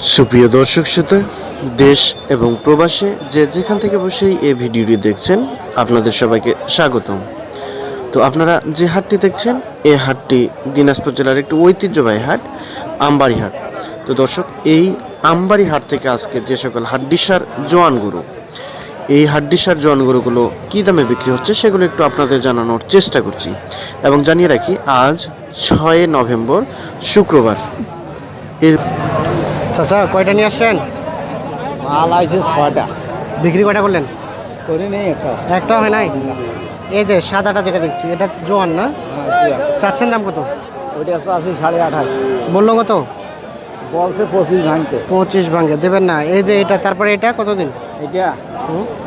সুপ্রিয় দর্শক শ্রোতা, দেশ এবং প্রবাসে যে যেখান থেকে বসেই এই ভিডিওটি দেখছেন, আপনাদের সবাইকে স্বাগতম। তো আপনারা যে হাটটি দেখছেন এই হাটটি দিনাজপুর জেলার একটি ঐতিহ্যবাহী হাট, আমবাড়ি হাট। তো দর্শক, এই আমবাড়ি হাট থেকে আজকে যে সকল হাড্ডিসার জোয়ান গরু, এই হাড্ডিসার জোয়ান গরুগুলো কী দামে বিক্রি হচ্ছে সেগুলো একটু আপনাদের জানানোর চেষ্টা করছি এবং জানিয়ে রাখি, আজ ছয় নভেম্বর শুক্রবার। এর চাচা কয়টা নিয়ে আসছেন? মাল আছে ছটা বিক্রি কয়টা করলেন? করি নেই একটা। একটা হয় নাই? এই যে সাদাটা যেটা দেখছি এটা জোয়ান না? চাচ্ছেন দাম কত? ওইটা আছে সাড়ে আঠাশ। বলল কত? বলছে পঁচিশ ভাঙতে। পঁচিশ ভাঙে দেবেন না। এই যে এটা তারপরে এটা কতদিন? এটা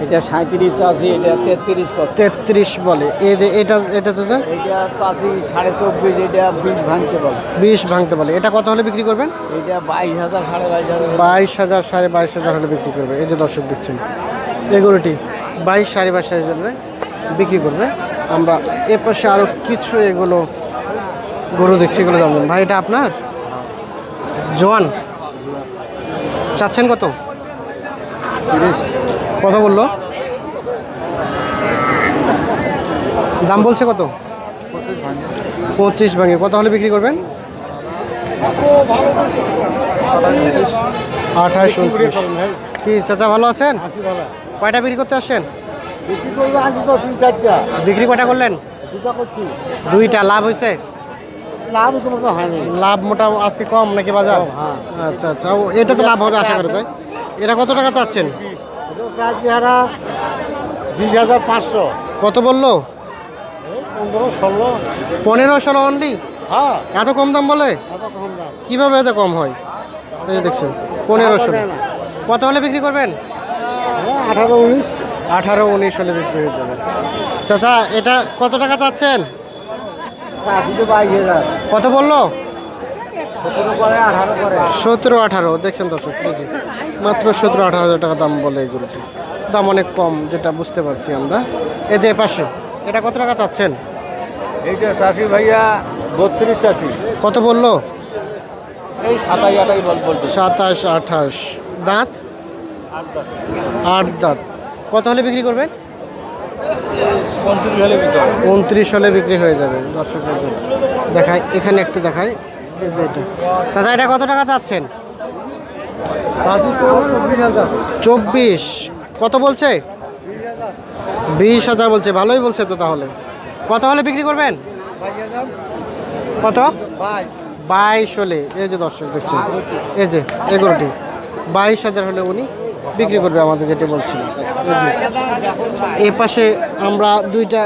এটা সাঁত্রিশ আছে এটা তেত্রিশ তেত্রিশ বলে। এই যে এটা এটা চাচা? এটা চাষি সাড়ে চব্বিশ এটা বিশ ভাঙতে বলে। বিশ ভাঙতে বলে। এটা কত হলে বিক্রি করবেন? এটা বাইশ হাজার সাড়ে বাইশ হাজার বাইশ হাজার সাড়ে বাইশ হাজার হলে বিক্রি করবে। এই যে দর্শক দেখছেন এই গরুটি বাইশ সাড়ে বাইশ হাজার বিক্রি করবে। আমরা এ পাশে আরও কিছু এগুলো গরু দেখছি এগুলো জানবেন। ভাই এটা আপনার? জোয়ান। চাচ্ছেন কত? কত বলল? দাম বলছে কত? পঁচিশ ভাঙে। কত হলে বিক্রি করবেন? আঠাশ কি চাচা ভালো আছেন? কয়টা বিক্রি করতে আসছেন? বিক্রি কয়টা করলেন? দুইটা। লাভ হয়েছে? লাভ কোনো হয়নি লাভ মোটা আজকে কম নাকি বাজার? হ্যাঁ। আচ্ছা আচ্ছা। ও, এটা তো লাভ হবে আশা করা যায় এটা কত টাকা চাচ্ছেন? বিশ হাজার পাঁচশো। কত বলল? পনেরো ষোলো। পনেরো ষোলো অনলি হ্যাঁ। এত কম দাম বলে? কীভাবে এত কম হয়? এই দেখছেন পনেরো ষোলো। কত হলে বিক্রি করবেন? আঠারো উনিশ। আঠারো উনিশ হলে বিক্রি হয়ে যাবে। চাচা এটা কত টাকা চাচ্ছেন? কত বলল? সতেরো আঠারো দেখছেন দর্শক যে মাত্র সতেরো আঠারো হাজার টাকা দাম বলে এই গরুটি। দাম অনেক কম যেটা বুঝতে পারছি আমরা। এই যে পাশে এটা কত টাকা চাচ্ছেন? এইটা চাষি ভাইয়া বত্রিশ চাষি। কত বলল? এই সাতাই আটাই সাতাশ আঠাশ। দাঁত? আট দাঁত। কত হলে বিক্রি করবেন? উনত্রিশ হলে বিক্রি হয়ে যাবে দর্শক এই যে দেখায় এখানে একটু দেখায় চাচা এটা কত টাকা চাচ্ছেন? চব্বিশ কত বলছে? বিশ হাজার বলছে। ভালোই বলছে তো তাহলে। কত হলে বিক্রি করবেন? কত? বাইশ হলে। এই যে দর্শক দেখছেন। এই যে এগারোটি বাইশ হাজার হলে উনি বিক্রি করবে আমাদের যেটা বলছিল এ পাশে আমরা দুইটা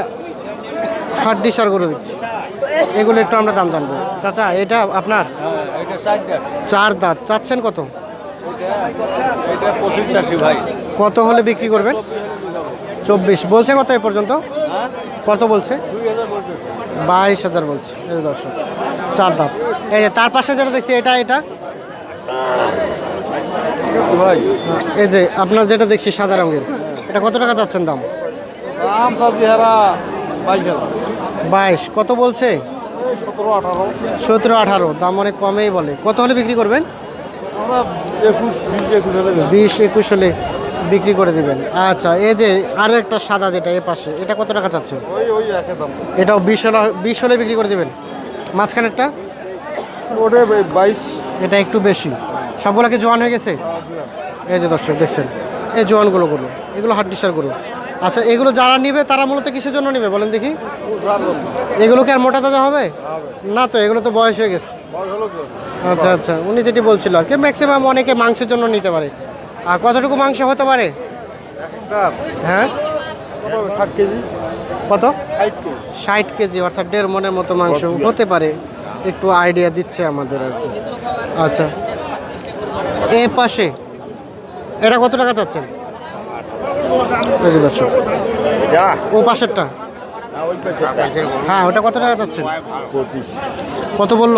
হাড্ডি সার করে দিচ্ছি এগুলো একটু আমরা দাম জানব। চাচা, এটা আপনার? চার দাঁত। চাচ্ছেন কত? কত হলে বিক্রি করবেন? চব্বিশ। বলছে কত এ পর্যন্ত? কত বলছে? বাইশ হাজার বলছে। এই দর্শক, চার দাঁত। এই যে তার পাশে যেটা দেখছি, এটা এটা? এই যে আপনার যেটা দেখছি, সাদা রঙের। এটা কত টাকা চাচ্ছেন দাম? দাম বাইশ কত বলছে? সতেরো আঠারো। সতেরো আঠারো দাম অনেক কমেই বলে। কত হলে বিক্রি করবেন? বিশ একুশ হলে বিক্রি করে দিবেন। আচ্ছা এই যে আরও একটা সাদা যেটা এ পাশে এটা কত টাকা দাম। এটাও বিশ হলে বিশ হলে বিক্রি করে দিবেন? মাঝখানেরটা? ওটা বাইশ। এটা একটু বেশি। সবগুলো কি জোয়ান হয়ে গেছে? এই যে দর্শক দেখছেন? এই জোয়ানগুলো গরু এগুলো হাড্ডিসার গরু। আচ্ছা এগুলো যারা নিবে, তারা মূলত কিসের জন্য নিবে বলেন দেখি? এগুলো কি আর মোটা তাজা হবে? না তো, এগুলো তো বয়স হয়ে গেছে। আচ্ছা আচ্ছা উনি যেটি বলছিল আর কি ম্যাক্সিমাম অনেকে মাংসের জন্য নিতে পারে। আর কতটুকু মাংস হতে পারে? হ্যাঁ? কেজি কত? ষাট কেজি, অর্থাৎ দেড় মনের মতো মাংস হতে পারে। একটু আইডিয়া দিচ্ছে আমাদের আর কি। আচ্ছা। এ পাশে, এটা কত টাকা চাচ্ছেন? এই যে দর্শক ও পাশেরটা। হ্যাঁ ওটা কত টাকা পঁচিশ। কত বলল?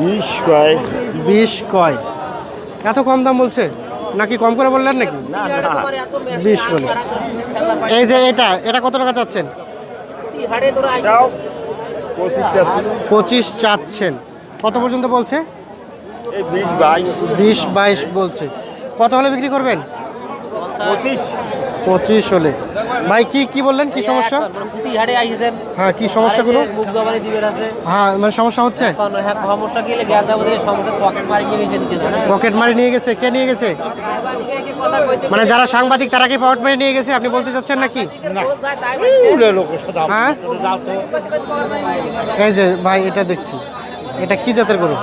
বিশ কয়। বিশ কয়। এত কম দাম বলছে? নাকি কম করে বললেন নাকি? বিশ বলে। এই যে এটা এটা কত টাকা চাচ্ছেন? পঁচিশ চাচ্ছেন। কত পর্যন্ত বলছে? বিশ বাইশ বলছে। কত হলে বিক্রি করবেন? পঁচিশ। পঁচিশ হলে। ভাই কি কি বললেন? কি সমস্যা? আইসেন। হ্যাঁ কি সমস্যাগুলো মুখ জবানি দিবেন আছে। হ্যাঁ মানে সমস্যা হচ্ছে? হ্যাঁ পকেট মারি গিয়ে গেছে দিতে না পকেট মারি নিয়ে গেছে। কে নিয়ে গেছে? মানে যারা সাংবাদিক তারা কি পকেট মারি নিয়ে গেছে? আপনি বলতে চাচ্ছেন নাকি? হ্যাঁ? এই যে ভাই এটা দেখছি। এটা কি জাতের গরু।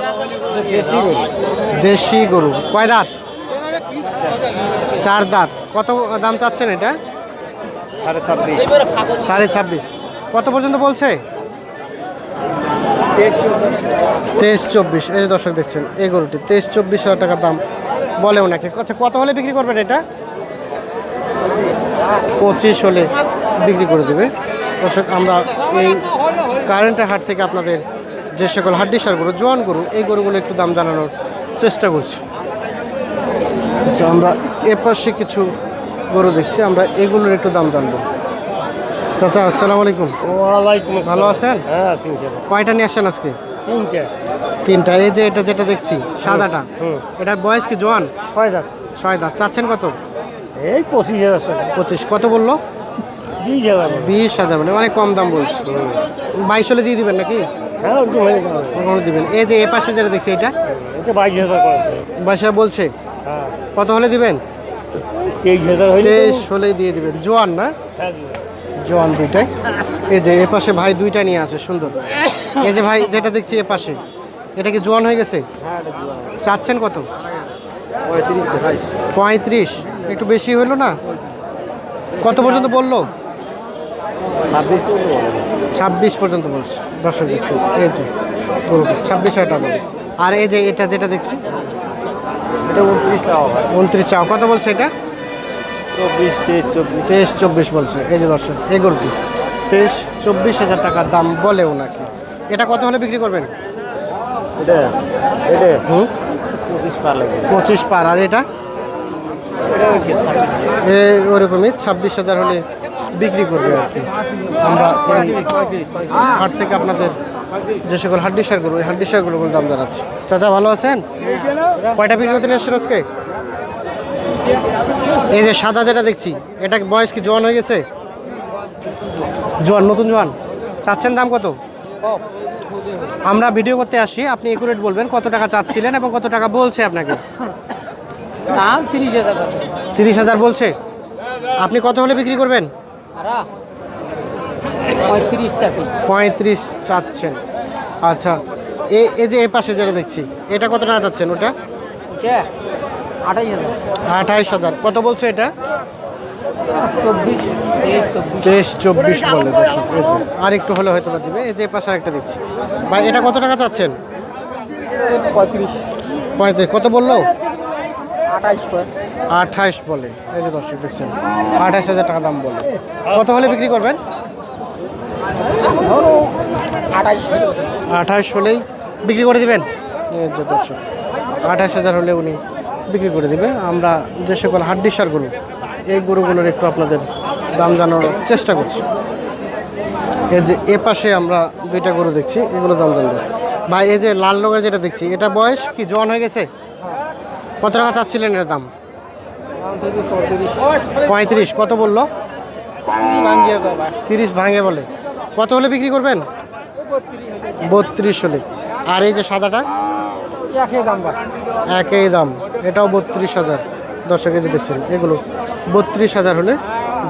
দেশি গরু। কয় দাঁত? চার দাঁত। কত দাম চাচ্ছেন এটা? সাড়ে ছাব্বিশ। সাড়ে ছাব্বিশ। কত পর্যন্ত বলছে? তেইশ চব্বিশ। এই যে দর্শক দেখছেন এই গরুটি তেইশ চব্বিশ হাজার টাকার দাম বলে ওনাকে। আচ্ছা কত হলে বিক্রি করবেন এটা? পঁচিশ হলে বিক্রি করে দেবে। দর্শক আমরা এই কারেন্টের হাট থেকে আপনাদের যে সকল হাড্ডিসার গরু জোয়ান গরু এই গরুগুলো একটু দাম জানানোর চেষ্টা করছি। আচ্ছা আমরা এ পাশে কিছু গরু দেখছি আমরা এগুলোর একটু দাম জানব। চাচা আসসালামু আলাইকুম। ওয়ালাইকুম ভালো আছেন? হ্যাঁ আছি কয়টা নিয়ে আসছেন আজকে? তিনটে। তিনটা। এই যে এটা যেটা দেখছি সাদাটা হুম। এটা বয়স কি জোয়ান? ছয় হাজার ছয় দাঁত। চাচ্ছেন কত? এই পঁচিশ হাজার পঁচিশ। কত বলল? বিশ হাজার মানে অনেক কম দাম বলছি। বাইশ হলে দিয়ে দিবেন নাকি? হ্যাঁ দিবেন। এই যে এ পাশে যেটা দেখছি এটা? বাইশ হাজার বলছে। কত হলে দিবেন? তেইশ হলেই দিয়ে দিবেন। জোয়ান না? হ্যাঁ, জোয়ান। দুইটাই। এই যে এ পাশে ভাই দুইটা নিয়ে আছে সুন্দর। এই যে ভাই যেটা দেখছি এ পাশে এটা কি জোয়ান হয়ে গেছে? চাচ্ছেন কত? পঁয়ত্রিশ একটু বেশি হইল না? কত পর্যন্ত বলল? ছাব্বিশ পর্যন্ত বলছে। দর্শক দেখছি এই যে ছাব্বিশ হাজার টাকা। আর এই যে এটা যেটা দেখছি এটা উনত্রিশ টাকা উনত্রিশ চাও কত বলছে এটা? চব্বিশ তেইশ চব্বিশ। তেইশ চব্বিশ বলছে। এই যে দর্শক এই গরুটি তেইশ চব্বিশ হাজার টাকার দাম বলে ওনাকে। এটা কত হলে বিক্রি করবেন? এটা এটা? হুম? পঁচিশ পার লাগে পঁচিশ পার। আর এটা? ওরকমই ছাব্বিশ হাজার হলে বিক্রি করবে আর কি। আমরা হাট থেকে আপনাদের যে সকল হাড্ডিসার গরু এই হাড্ডিসার গরুগুলোর দাম জানাচ্ছি। চাচা ভালো আছেন? কয়টা বিক্রি করতে নিয়ে আসছেন আজকে? এই যে সাদা যেটা দেখছি এটা বয়স কি জোয়ান হয়ে গেছে? জোয়ান নতুন জোয়ান। চাচ্ছেন দাম কত? আমরা ভিডিও করতে আসি আপনি একুরেট বলবেন কত টাকা চাচ্ছিলেন এবং কত টাকা বলছে আপনাকে? দাম তিরিশ হাজার। তিরিশ হাজার বলছে। আপনি কত হলে বিক্রি করবেন? পঁয়ত্রিশ চাচ্ছেন। আচ্ছা এ এই যে এ পাশে যেটা দেখছি এটা কত টাকা চাচ্ছেন ওটা? আঠাইশ হাজার। কত বলছে এটা? চব্বিশ তেইশ চব্বিশ। বলে দর্শক এই যে। আর একটু হলে হয়তো বা দিবে। এই যে পাশে একটা দেখছি। ভাই এটা কত টাকা চাচ্ছেন? পঁয়ত্রিশ। পঁয়ত্রিশ কত বলল? আঠাইশ বলে। এই যে দর্শক দেখছেন। আঠাইশ হাজার টাকা দাম বলে। কত হলে বিক্রি করবেন? আঠাশ হলেই বিক্রি করে দিবেন? যে দর্শক আঠাশ হাজার হলে উনি বিক্রি করে দিবে। আমরা যে সকল হাড্ডি সার গরু এই গরুগুলোর একটু আপনাদের দাম জানানোর চেষ্টা করছি। এই যে এ পাশে আমরা দুইটা গরু দেখছি এগুলো দাম জানব। ভাই এই যে লাল রঙের যেটা দেখছি এটা বয়স কি? জোয়ান হয়ে গেছে? কত টাকা চাচ্ছিলেন এর দাম? পঁয়ত্রিশ। কত বলল? তিরিশ ভাঙে বলে। কত হলে বিক্রি করবেন? বত্রিশ হলে। আর এই যে সাদাটা? একই দাম একই দাম। এটাও বত্রিশ হাজার। দর্শক কেজি দেখছেন এগুলো বত্রিশ হাজার হলে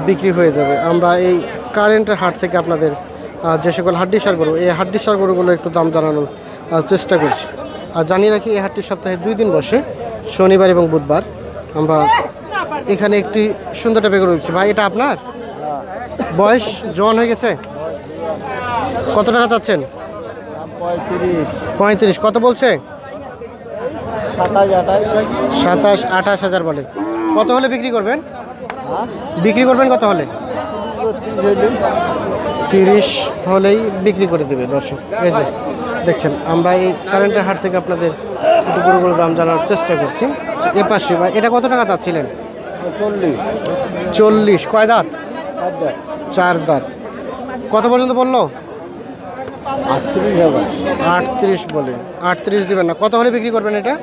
বিক্রি হয়ে যাবে। আমরা এই কারেন্টের হাট থেকে আপনাদের যে সকল হাড্ডি সার গরু এই হাড্ডি সার গরুগুলো একটু দাম জানানোর চেষ্টা করছি। আর জানিয়ে রাখি এই হাটটি সপ্তাহে দুই দিন বসে শনিবার এবং বুধবার। আমরা এখানে একটি সুন্দর টাইপের গরু ভাই এটা আপনার? বয়স? জোয়ান হয়ে গেছে? কত টাকা চাচ্ছেন? পঁয়ত্রিশ। কত বলছে? সাতাশ, আঠাশ হাজার বলে। কত হলে বিক্রি করবেন? বিক্রি করবেন কত হলে? তিরিশ হলেই বিক্রি করে দেবে দর্শক। এই যে, দেখছেন, আমরা এই কারেন্টের হাট থেকে আপনাদের বড় দাম জানার চেষ্টা করছি। এ পাশে বা এটা কত টাকা চাচ্ছিলেন? চল্লিশ চল্লিশ। কয় দাঁত? চার দাঁত। কত পর্যন্ত বলল? আটত্রিশ বলে। আটত্রিশ দিবেন না। কত হলে বিক্রি করবেন এটা?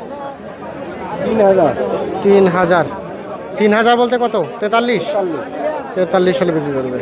তিন হাজার। তিন হাজার। তিন হাজার বলতে কত? তেতাল্লিশ। তেতাল্লিশ হলে বিক্রি করবে।